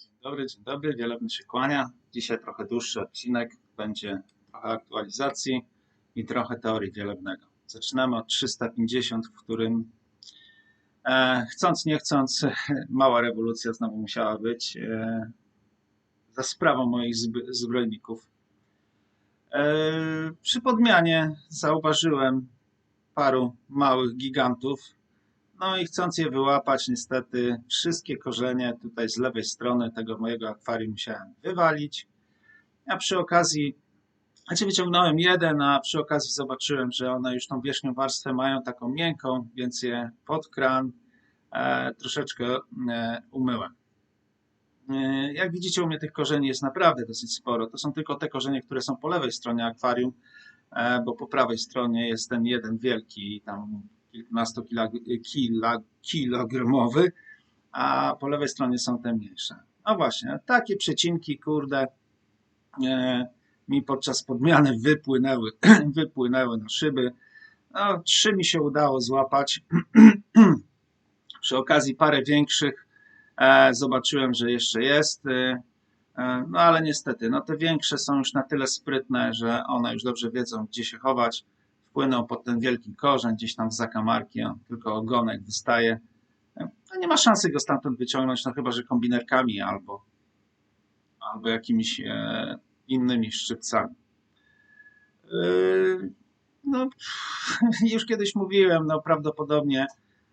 Dzień dobry, dzień dobry, wielebny się kłania. Dzisiaj trochę dłuższy odcinek, będzie trochę aktualizacji i trochę teorii wielebnego. Zaczynamy od 350, w którym e, chcąc nie chcąc mała rewolucja znowu musiała być e, za sprawą moich zb- zbrojników. E, przy podmianie zauważyłem paru małych gigantów, no i chcąc je wyłapać, niestety wszystkie korzenie tutaj z lewej strony tego mojego akwarium musiałem wywalić. A przy okazji, znaczy wyciągnąłem jeden, a przy okazji zobaczyłem, że one już tą wierzchnią warstwę mają taką miękką, więc je pod kran e, troszeczkę e, umyłem. E, Jak widzicie, u mnie tych korzeni jest naprawdę dosyć sporo. To są tylko te korzenie, które są po lewej stronie akwarium, e, bo po prawej stronie jest ten jeden wielki, tam kilkunasto kilogramowy, a po lewej stronie są te mniejsze. No właśnie, takie przecinki, kurde, e, mi podczas podmiany wypłynęły, wypłynęły na szyby. No, trzy mi się udało złapać. Przy okazji parę większych e, zobaczyłem, że jeszcze jest. E, e, no ale niestety, no te większe są już na tyle sprytne, że one już dobrze wiedzą, gdzie się chować. Wpłyną pod ten wielki korzeń, gdzieś tam w zakamarki, on tylko ogonek wystaje. E, No nie ma szansy go stamtąd wyciągnąć, no chyba, że kombinerkami albo, albo jakimiś e, innymi szczypcami. Yy, No, już kiedyś mówiłem, no prawdopodobnie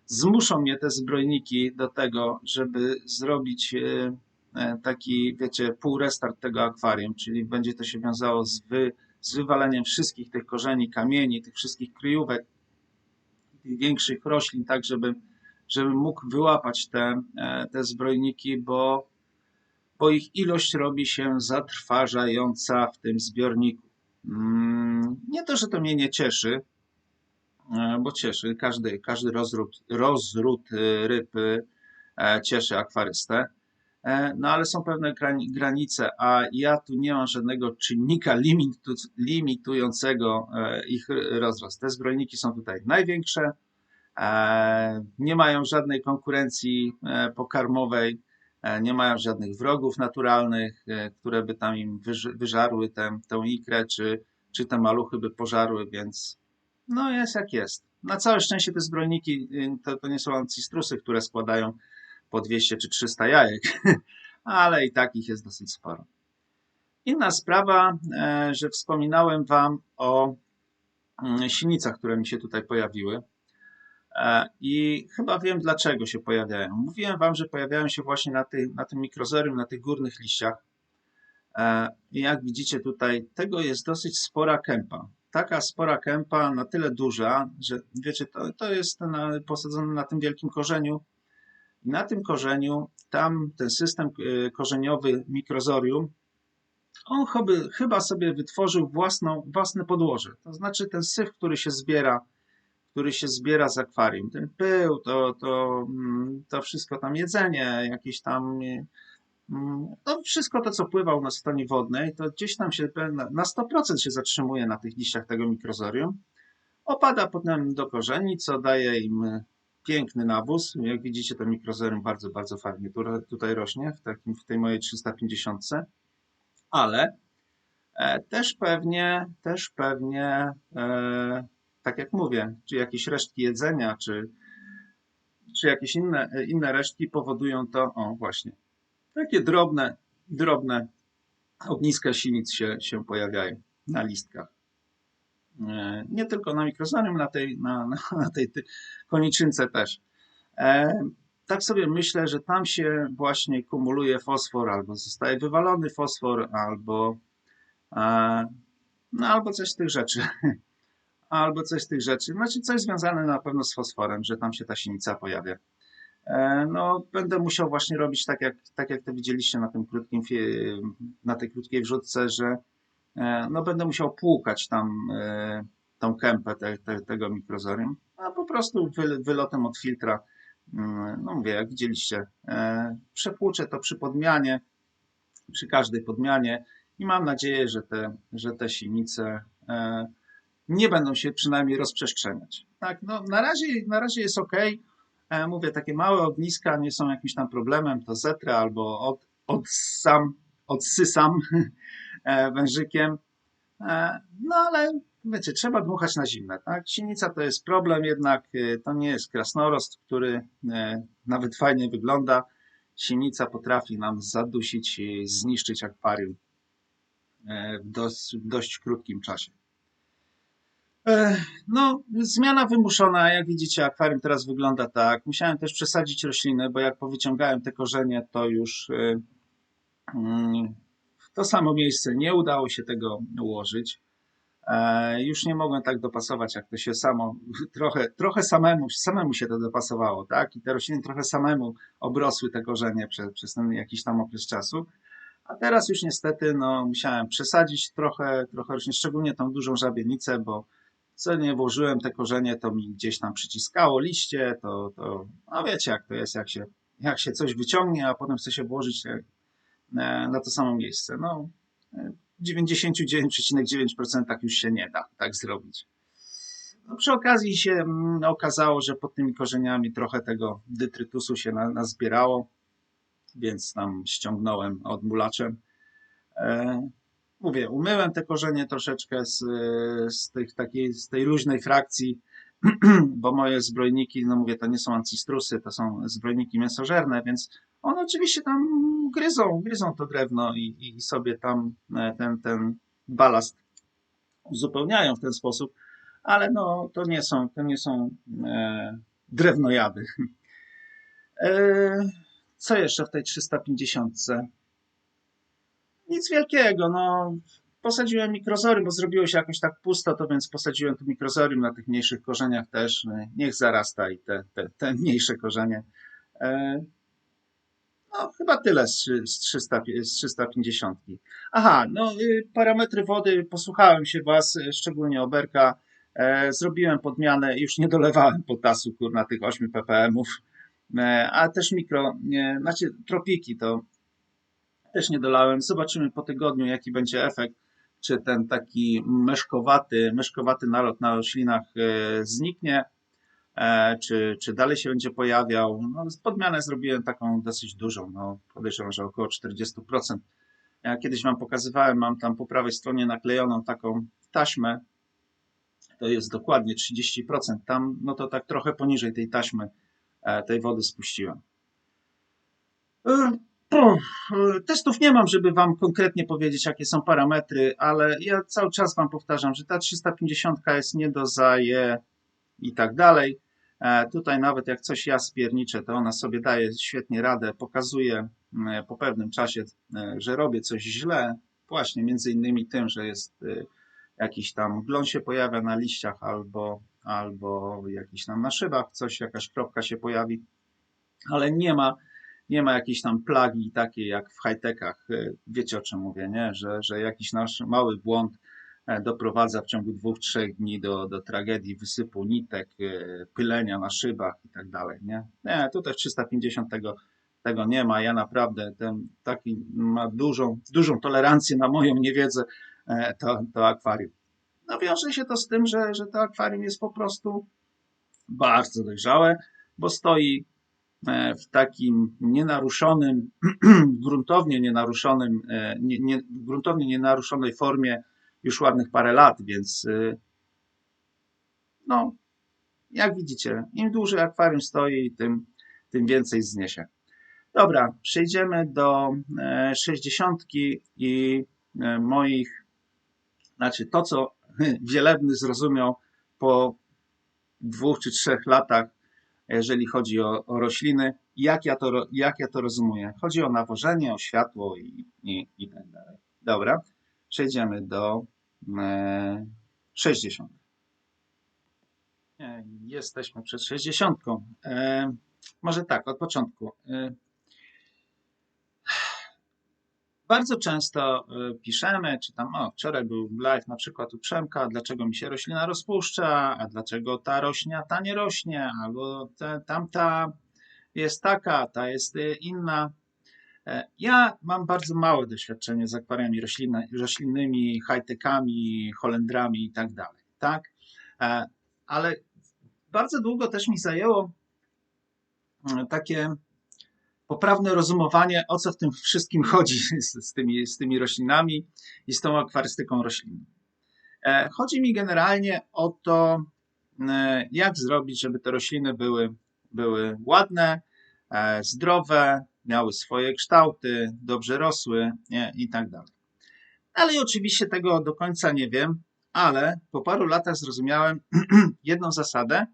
zmuszą mnie te zbrojniki do tego, żeby zrobić e, e, taki, wiecie, pół restart tego akwarium, czyli będzie to się wiązało z, wy, z wywaleniem wszystkich tych korzeni, kamieni, tych wszystkich kryjówek, tych większych roślin, tak żeby, żeby mógł wyłapać te, e, te zbrojniki, bo, bo ich ilość robi się zatrważająca w tym zbiorniku. Mm, Nie to, że to mnie nie cieszy, e, bo cieszy. Każdy, każdy rozród, rozród y, ryb e, cieszy akwarystę. E, No ale są pewne grani- granice, a ja tu nie mam żadnego czynnika limitu, limitującego e, ich rozrost. Te zbrojniki są tutaj największe, e, nie mają żadnej konkurencji pokarmowej, nie mają żadnych wrogów naturalnych, które by tam im wyż- wyżarły tę, tę ikrę, czy, czy te maluchy by pożarły, więc no jest jak jest. Na całe szczęście te zbrojniki y, to, to nie są ancistrusy, które składają po 200 czy 300 jajek, ale i tak ich jest dosyć sporo. Inna sprawa, e, że wspominałem Wam o mm, silnicach, które mi się tutaj pojawiły. E, I chyba wiem, dlaczego się pojawiają. Mówiłem Wam, że pojawiają się właśnie na, na tym mikrozorium, na tych górnych liściach. E, I jak widzicie tutaj, tego jest dosyć spora kępa. Taka spora kępa, na tyle duża, że wiecie, to, to jest na, posadzone na tym wielkim korzeniu. I na tym korzeniu, tam ten system e, korzeniowy mikrozorium, on chyba, chyba sobie wytworzył własną, własne podłoże. To znaczy ten syf, który się zbiera, który się zbiera z akwarium, ten pył, to, to, mm, to wszystko tam jedzenie, jakieś tam, e, mm, to wszystko to, co pływa u nas w stanie wodnej, to gdzieś tam się na na 100% się zatrzymuje na tych liściach tego mikrozorium. Opada potem do korzeni, co daje im piękny nawóz. Jak widzicie, to mikrozorium bardzo, bardzo fajnie tu, tutaj rośnie w, takim, w tej mojej 350 ale e, też pewnie, też pewnie, e, tak jak mówię, czy jakieś resztki jedzenia, czy, czy jakieś inne, e, inne resztki powodują to, o właśnie, takie drobne, drobne ogniska sinic się, się pojawiają na listkach. E, Nie tylko na mikrozorium, na tej, na, na, tej koniczynce też. E, tak sobie myślę, że tam się właśnie kumuluje fosfor, albo zostaje wywalony fosfor, albo, e, no, albo coś z tych rzeczy. Albo coś z tych rzeczy. Znaczy coś związane na pewno z fosforem, że tam się ta sinica pojawia. No, będę musiał właśnie robić tak, jak, tak jak to widzieliście na tym krótkim, na tej krótkiej wrzutce, że no, będę musiał płukać tam e, tą kępę te, te, tego mikrozorium, a po prostu wy, wylotem od filtra Mm, no mówię, jak widzieliście, e, przepłuczę to przy podmianie, przy każdej podmianie i mam nadzieję, że te, że te sinice e, nie będą się przynajmniej rozprzestrzeniać. Tak, no na razie, na razie jest ok. Mówię, takie małe ogniska nie są jakimś tam problemem, to zetrę albo od, odsam, odsysam e, wężykiem. E, no ale wiecie, trzeba dmuchać na zimne, tak? Sinica to jest problem, jednak e, to nie jest krasnorost, który nawet fajnie wygląda. Sinica potrafi nam zadusić i zniszczyć akwarium w dość, dość krótkim czasie. No, zmiana wymuszona, jak widzicie, akwarium teraz wygląda tak. Musiałem też przesadzić rośliny, bo jak powyciągałem te korzenie, to już mm, to samo miejsce nie udało się tego ułożyć. E, już nie mogłem tak dopasować, jak to się samo, trochę, trochę samemu, samemu się to dopasowało, tak? I te rośliny trochę samemu obrosły te korzenie przez, przez ten jakiś tam okres czasu. A teraz już niestety, no, musiałem przesadzić trochę, trochę roślin, szczególnie tą dużą żabienicę, bo co nie włożyłem te korzenie, to mi gdzieś tam przyciskało liście, to, to a wiecie jak to jest, jak się, jak się coś wyciągnie, a potem chce się włożyć e, na to samo miejsce. No, 99,9% tak już się nie da tak zrobić. No, przy okazji się mm, okazało, że pod tymi korzeniami trochę tego dytrytusu się nazbierało, więc tam ściągnąłem odmulaczem. E, mówię, umyłem te korzenie troszeczkę z, z, tych, takiej, z tej luźnej frakcji, bo moje zbrojniki, no mówię, to nie są ancistrusy, to są zbrojniki mięsożerne, więc one oczywiście tam gryzą, gryzą to drewno i, i sobie tam e, ten, ten balast uzupełniają w ten sposób, ale no to nie są, to nie są e, drewnojady. E, co jeszcze w tej 350? Nic wielkiego, no posadziłem mikrozory, bo zrobiło się jakoś tak pusto, to więc posadziłem tu mikrozorium na tych mniejszych korzeniach też. Niech zarasta i te, te, te mniejsze korzenie. E, no, chyba tyle z, z, 300, z 350. Aha, no y, parametry wody, posłuchałem się Was, y, szczególnie Oberka. E, zrobiłem podmianę, już nie dolewałem potasu kur, na tych 8 ppmów, e, a też mikro, nie, znaczy tropiki to też nie dolałem. Zobaczymy po tygodniu, jaki będzie efekt. Czy ten taki myszkowaty, myszkowaty nalot na roślinach e, zniknie, e, czy, czy dalej się będzie pojawiał. No, podmianę zrobiłem taką dosyć dużą, no, podejrzewam, że około 40%. Ja kiedyś Wam pokazywałem, mam tam po prawej stronie naklejoną taką taśmę, to jest dokładnie 30%. Tam, no to tak trochę poniżej tej taśmy e, tej wody spuściłem. Testów nie mam, żeby Wam konkretnie powiedzieć, jakie są parametry, ale ja cały czas Wam powtarzam, że ta 350 jest nie do zaje i tak dalej. E, tutaj nawet jak coś ja spierniczę, to ona sobie daje świetnie radę, pokazuje e, po pewnym czasie, e, że robię coś źle, właśnie między innymi tym, że jest jakiś tam glon się pojawia na liściach albo, albo jakiś tam na szybach coś, jakaś kropka się pojawi, ale nie ma nie ma jakiejś tam plagi takiej jak w high-techach. E, wiecie o czym mówię, nie? Że, że jakiś nasz mały błąd e, doprowadza w ciągu dwóch, trzech dni do, do tragedii wysypu nitek, e, pylenia na szybach i tak dalej, nie? Nie, tutaj 350 tego, tego nie ma. Ja naprawdę ten taki ma dużą, dużą tolerancję na moją niewiedzę to, to akwarium. No wiąże się to z tym, że, że to akwarium jest po prostu bardzo dojrzałe, bo stoi E, w takim nienaruszonym, gruntownie nienaruszonym, e, nie, nie, gruntownie nienaruszonej formie już ładnych parę lat, więc e, no, jak widzicie, im dłużej akwarium stoi, tym, tym więcej zniesie. Dobra, przejdziemy do 60 i moich, znaczy to, co Wielebny zrozumiał po dwóch czy trzech latach jeżeli chodzi o, o rośliny. Jak ja, to, jak ja to rozumuję? Chodzi o nawożenie, o światło i, i, i tak dalej. Dobra, przejdziemy do e, 60. E, jesteśmy przed 60. E, może tak, od początku. E, bardzo często piszemy, czy tam, o, wczoraj był live na przykład u Przemka, dlaczego mi się roślina rozpuszcza, a dlaczego ta rośnia, ta nie rośnie, albo te, tamta jest taka, ta jest inna. E, ja mam bardzo małe doświadczenie z akwariami roślinnymi, high-techami, holendrami i tak dalej, tak? E, ale bardzo długo też mi zajęło mm, takie poprawne rozumowanie, o co w tym wszystkim chodzi z, z, tymi, z tymi roślinami i z tą akwarystyką roślin. E, chodzi mi generalnie o to, e, jak zrobić, żeby te rośliny były, były ładne, e, zdrowe, miały swoje kształty, dobrze rosły nie, i tak dalej. Ale oczywiście tego do końca nie wiem, ale po paru latach zrozumiałem jedną zasadę,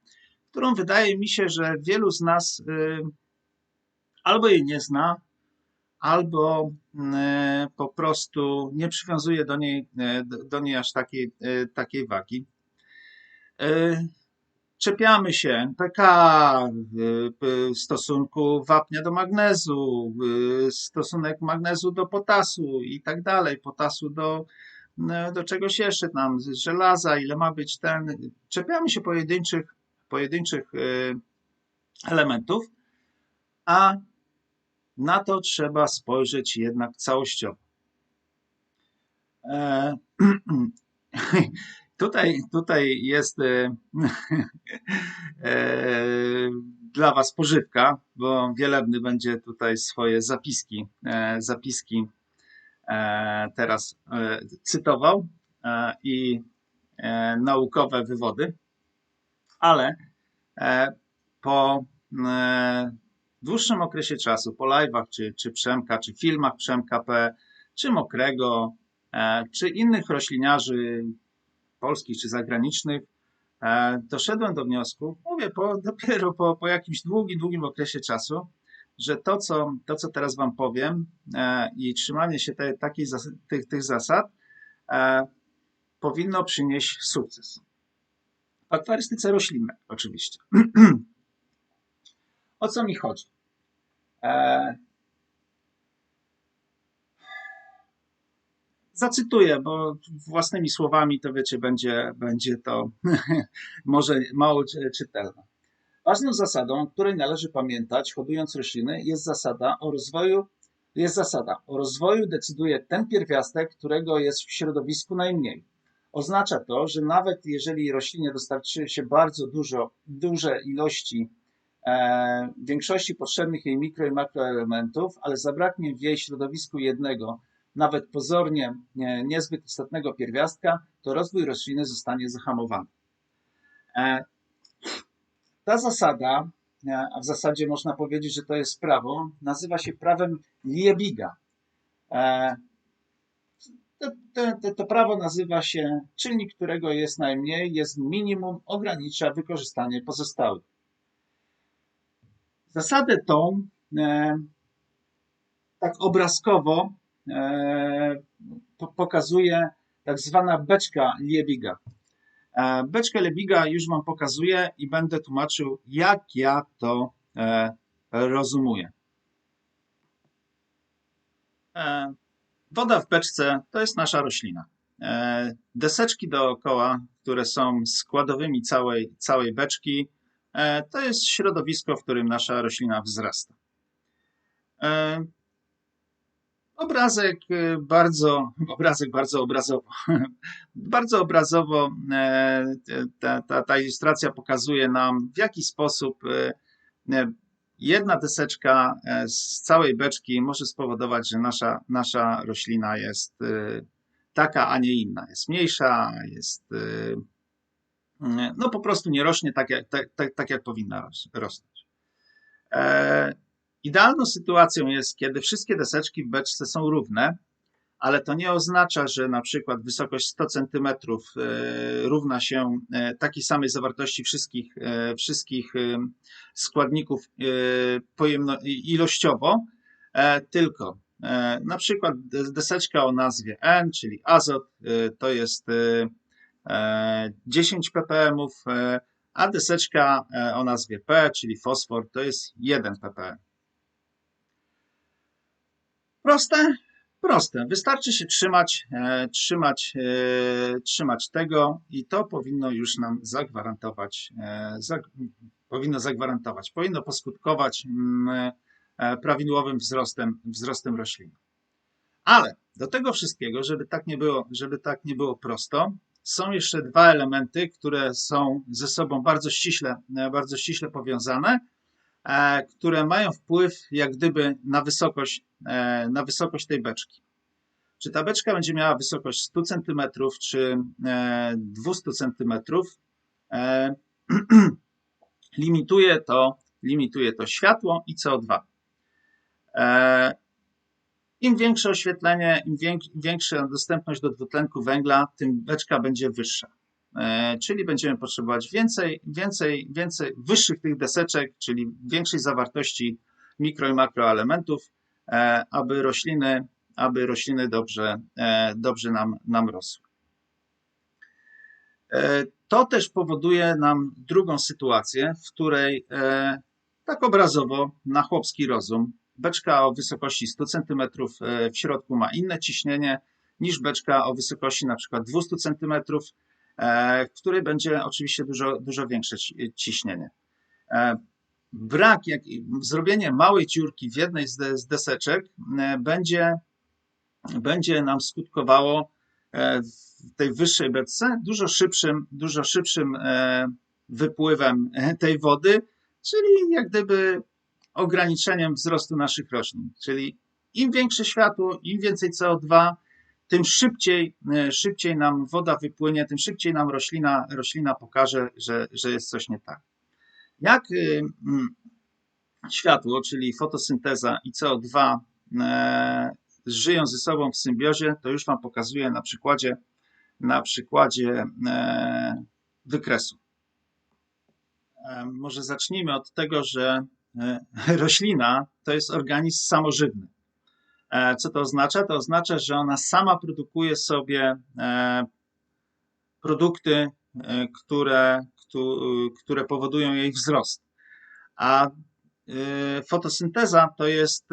którą wydaje mi się, że wielu z nas y, albo jej nie zna, albo y, po prostu nie przywiązuje do niej, y, do niej aż takiej, takiej wagi. Czepiamy się NPK, w stosunku wapnia do magnezu, stosunek magnezu do potasu i tak dalej, potasu do, do czegoś jeszcze tam, żelaza, ile ma być ten. Czepiamy się pojedynczych, pojedynczych y, elementów, a na to trzeba spojrzeć jednak całościowo. E, tutaj, tutaj jest e, e, dla Was pożywka, bo Wielebny będzie tutaj swoje zapiski, e, zapiski teraz cytował i naukowe wywody. Ale po dłuższym okresie czasu, po live'ach, czy, czy Przemka, czy filmach Przemka P, czy Mokrego, czy innych rośliniarzy polskich czy zagranicznych, doszedłem do wniosku, mówię po, dopiero po, po jakimś długim, długim okresie czasu, że to, co, to, co teraz Wam powiem i trzymanie się te, tych, tych zasad powinno przynieść sukces akwarystyce roślinnej, oczywiście. o co mi chodzi? E... Zacytuję, bo własnymi słowami to wiecie, będzie, będzie to może mało czytelne. Ważną zasadą, o której należy pamiętać, hodując rośliny, jest zasada o rozwoju. Jest zasada. O rozwoju decyduje ten pierwiastek, którego jest w środowisku najmniej. Oznacza to, że nawet jeżeli roślinie dostarczy się bardzo dużo, duże ilości e, większości potrzebnych jej mikro i makroelementów, ale zabraknie w jej środowisku jednego, nawet pozornie nie, niezbyt istotnego pierwiastka, to rozwój rośliny zostanie zahamowany. E, ta zasada, e, a w zasadzie można powiedzieć, że to jest prawo, nazywa się prawem Liebiga. E, to, to, to, prawo nazywa się czynnik, którego jest najmniej, jest minimum, ogranicza wykorzystanie pozostałych. Zasadę tą tak obrazkowo pokazuje tak zwana beczka Liebiga. E, beczkę Liebiga już Wam pokazuję i będę tłumaczył, jak ja to e, rozumuję. E, Woda w beczce to jest nasza roślina. E, deseczki dookoła, które są składowymi całej, całej beczki, e, to jest środowisko, w którym nasza roślina wzrasta. E, obrazek bardzo, obrazek bardzo obrazowo. bardzo obrazowo ta, ta, ta ilustracja pokazuje nam, w jaki sposób jedna deseczka e, z całej beczki może spowodować, że nasza, nasza roślina jest e, taka, a nie inna. Jest mniejsza, jest e, no po prostu nie rośnie tak, jak, tak, tak, tak jak powinna rosnąć. Idealną sytuacją jest, kiedy wszystkie deseczki w beczce są równe, ale to nie oznacza, że na przykład wysokość 100 cm e, równa się e, takiej samej zawartości wszystkich, e, wszystkich składników pojemno, ilościowo, tylko na przykład deseczka o nazwie N, czyli azot, to jest 10 ppm, a deseczka o nazwie P, czyli fosfor, to jest 1 ppm. Proste? Proste. Wystarczy się trzymać, e, trzymać, e, trzymać tego i to powinno już nam zagwarantować, e, powinno zagwarantować, powinno poskutkować mm, prawidłowym wzrostem, wzrostem roślin. Ale do tego wszystkiego, żeby tak nie było, żeby tak nie było prosto, są jeszcze dwa elementy, które są ze sobą bardzo ściśle, bardzo ściśle powiązane, które mają wpływ jak gdyby na wysokość, e, na wysokość tej beczki. Czy ta beczka będzie miała wysokość 100 cm czy e, 200 cm, e, limituje to, limituje to światło i CO2. E, Im większe oświetlenie, im większa dostępność do dwutlenku węgla, tym beczka będzie wyższa. E, Czyli będziemy potrzebować więcej, więcej, więcej wyższych tych deseczek, czyli większej zawartości mikro i makroelementów, e, aby rośliny, aby rośliny dobrze, e, dobrze nam, nam rosły. To też powoduje nam drugą sytuację, w której tak obrazowo, na chłopski rozum, beczka o wysokości 100 cm w środku ma inne ciśnienie niż beczka o wysokości na przykład 200 cm, e, w której będzie oczywiście dużo, dużo większe ci- ciśnienie. E, Brak, jak, zrobienie małej dziurki w jednej z, de, z deseczek e, będzie, będzie nam skutkowało e, w tej wyższej beczce dużo szybszym, dużo szybszym e, wypływem e, tej wody, czyli jak gdyby ograniczeniem wzrostu naszych roślin. Czyli im większe światło, im więcej CO2, tym szybciej, e, szybciej nam woda wypłynie, tym szybciej nam roślina, roślina pokaże, że, że jest coś nie tak. Jak mm, światło, czyli fotosynteza i CO2 e, żyją ze sobą w symbiozie, to już Wam pokazuję na przykładzie, na przykładzie e, wykresu. E, Może zacznijmy od tego, że e, roślina to jest organizm samożywny. E, Co to oznacza? To oznacza, że ona sama produkuje sobie e, produkty, e, które, któ- które powodują jej wzrost. A fotosynteza to jest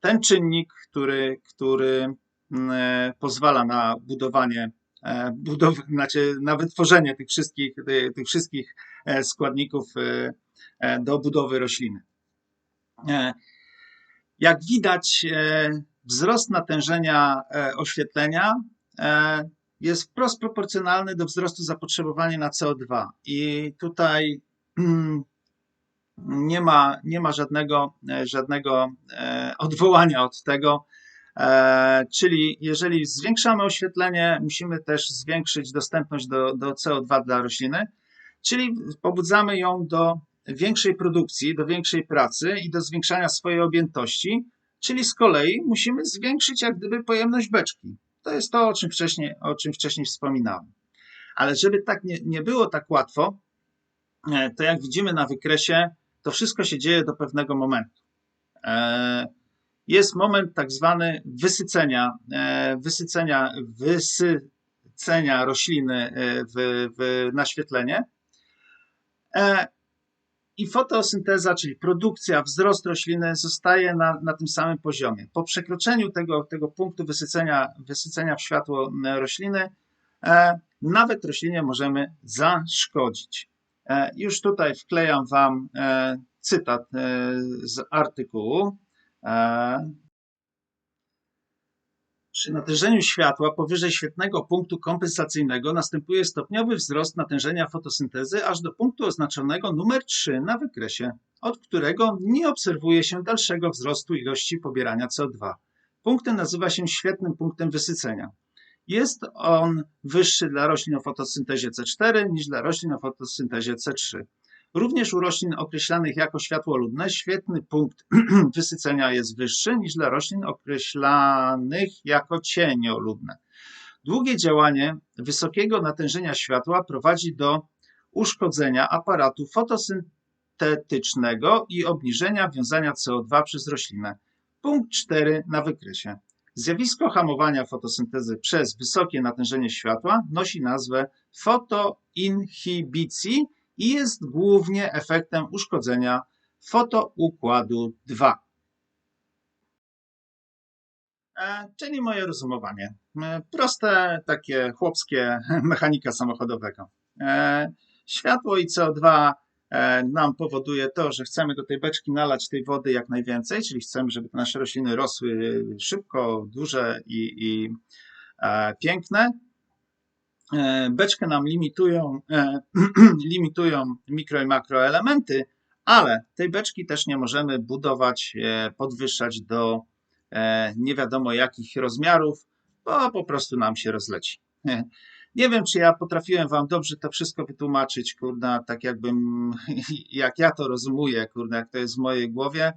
ten czynnik, który, który pozwala na budowanie, budow, znaczy na wytworzenie tych wszystkich, ty- tych wszystkich składników do budowy rośliny. Jak widać, e, wzrost natężenia e, oświetlenia e, jest wprost proporcjonalny do wzrostu zapotrzebowania na CO2. I tutaj nie ma, nie ma żadnego, żadnego odwołania od tego. Czyli jeżeli zwiększamy oświetlenie, musimy też zwiększyć dostępność do, do CO2 dla rośliny, czyli pobudzamy ją do większej produkcji, do większej pracy i do zwiększania swojej objętości, czyli z kolei musimy zwiększyć jak gdyby pojemność beczki. To jest to, o czym wcześniej, o czym wcześniej wspominałem. Ale żeby tak nie, nie było tak łatwo, e, to jak widzimy na wykresie, to wszystko się dzieje do pewnego momentu. E, Jest moment tak zwany wysycenia, e, wysycenia, wysycenia rośliny w, w naświetlenie. E, I fotosynteza, czyli produkcja, wzrost rośliny zostaje na, na tym samym poziomie. Po przekroczeniu tego, tego punktu wysycenia, wysycenia w światło e, rośliny, e, nawet roślinie możemy zaszkodzić. E, Już tutaj wklejam Wam e, cytat e, z artykułu. Przy natężeniu światła powyżej świetnego punktu kompensacyjnego następuje stopniowy wzrost natężenia fotosyntezy aż do punktu oznaczonego numer 3 na wykresie, od którego nie obserwuje się dalszego wzrostu ilości pobierania CO2. Punkt ten nazywa się świetnym punktem wysycenia. Jest on wyższy dla roślin o fotosyntezie C4 niż dla roślin o fotosyntezie C3. Również u roślin określanych jako światłoludne świetny punkt wysycenia jest wyższy niż dla roślin określanych jako cienioludne. Długie działanie wysokiego natężenia światła prowadzi do uszkodzenia aparatu fotosyntetycznego i obniżenia wiązania CO2 przez roślinę. Punkt 4 na wykresie. Zjawisko hamowania fotosyntezy przez wysokie natężenie światła nosi nazwę fotoinhibicji i jest głównie efektem uszkodzenia fotoukładu 2. E, Czyli moje rozumowanie. E, Proste, takie chłopskie mechanika samochodowego. E, Światło i CO2 e, nam powoduje to, że chcemy do tej beczki nalać tej wody jak najwięcej, czyli chcemy, żeby nasze rośliny rosły szybko, duże i, i piękne. E, Beczkę nam limitują, e, limitują mikro i makroelementy, Ale tej beczki też nie możemy budować, e, podwyższać do nie wiadomo jakich rozmiarów, bo po prostu nam się rozleci. Nie wiem, czy ja potrafiłem wam dobrze to wszystko wytłumaczyć, kurna, tak jakbym, jak ja to rozumuję, kurna, jak to jest w mojej głowie,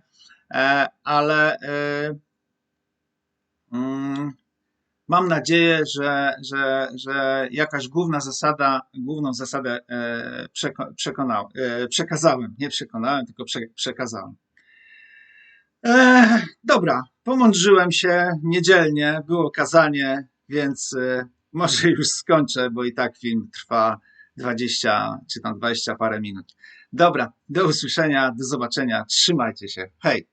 ale mm, mam nadzieję, że, że, że jakaś główna zasada, główną zasadę e, przeko- przekonał, e, przekazałem, nie przekonałem, tylko prze, przekazałem. E, dobra, pomądrzyłem się niedzielnie, było kazanie, więc e, może już skończę, bo i tak film trwa 20 czy tam 20 parę minut. Dobra, do usłyszenia, do zobaczenia, trzymajcie się, hej!